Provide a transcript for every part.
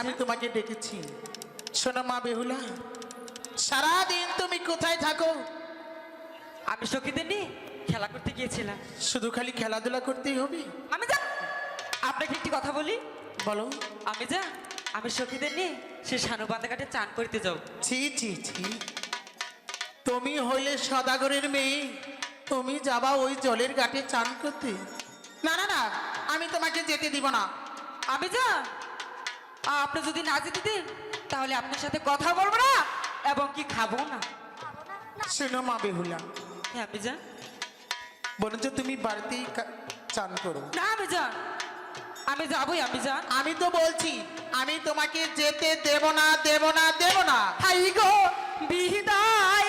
আমি তোমাকে ডেকেছি শোনো মা বেহুলা সারাদিন তুমি কোথায় থাকো? আমি সখীদের নিয়ে খেলা করতে গিয়েছিলাম। শুধু খালি খেলাধুলা করতেই হবে? আমি যা আপনাকে একটি কথা বলি। বলো। আমি যা আমি সখীদের নিয়ে সে শানু বান্দাঘাটে চান করতে যাও ছি ছি ছি। তুমি হইলে সদাগরের মেয়ে। তুমি যাবা ওই জলের ঘাটে চান করতে। না না না আমি তোমাকে যেতে দিব না। আমি যা আপনি যদি না যেতে দেন তাহলে আপনার সাথে কথা বলব না এবং কি খাব না। শোনো মা বেহুলা। হ্যাঁ আমি যা বরঞ্চ তুমি বাড়িতেই চান করো। না যা আমি যাবই আমি যা আমি তো বলছি আমি তোমাকে যেতে দেব না দেব না দেব না। হাই গো বিদায়।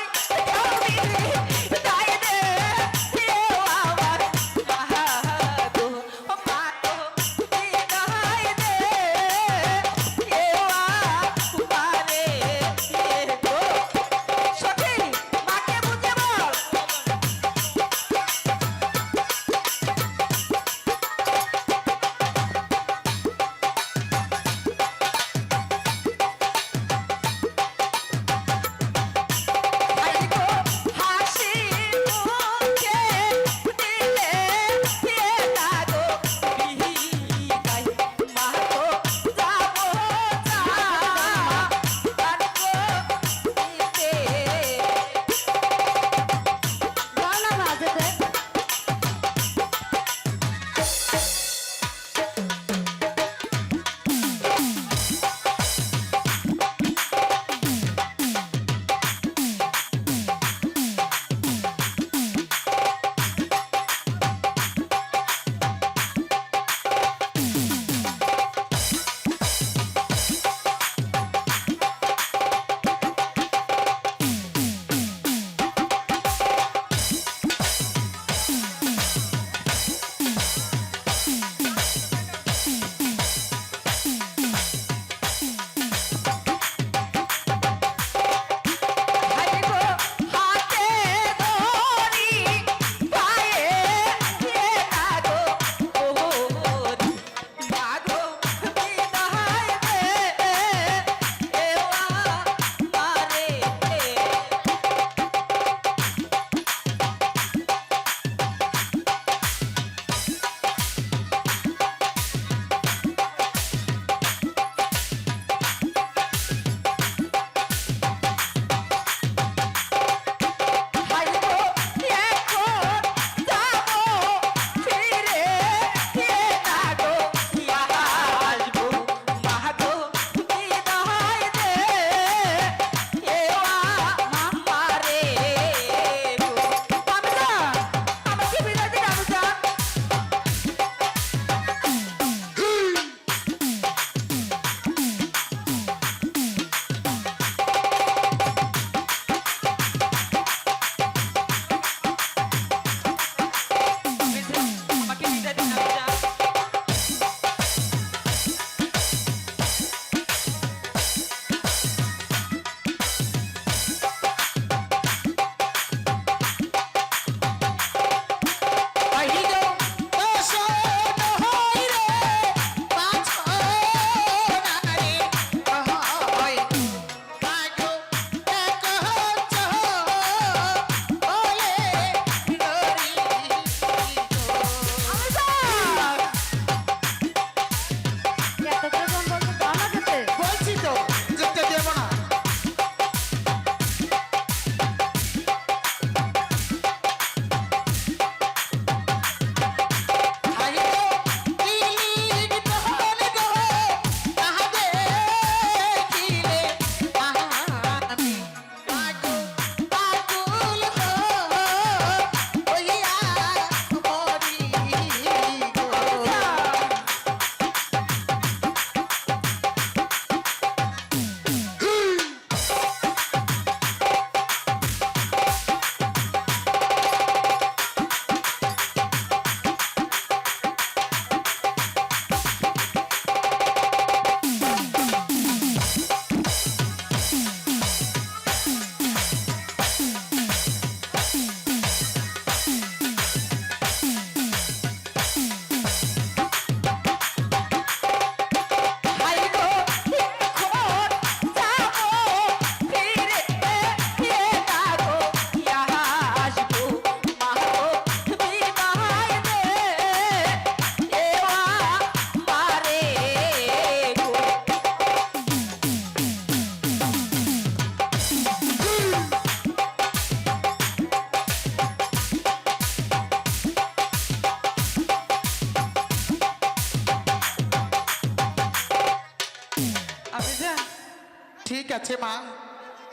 ঠিক আছে মা।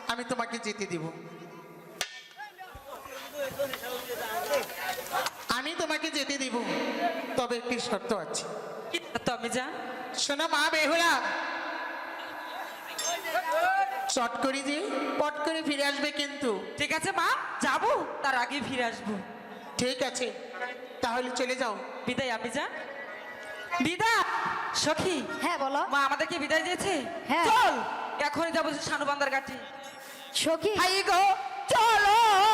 আমি তোমাকে যেতে দিব। আমি তোমাকে যেতে দিব। তবে একটি শর্ত আছে। তো আমি যান শোনো মা বেহুলা। চট করে যে পট করে ফিরে আসবে কিন্তু। ঠিক আছে মা যাব। তার আগে ফিরে আসব। ঠিক আছে। তাহলে চলে যাও। বিদায় আমি যান বিদায়! সখী! হ্যাঁ বলো। মা আমাদেরকে বিদায় দিয়েছে? হ্যাঁ। চল! এখনই যাব সানুবান্দার বান্দার ঘাটে। সখী। হাই গো চলো।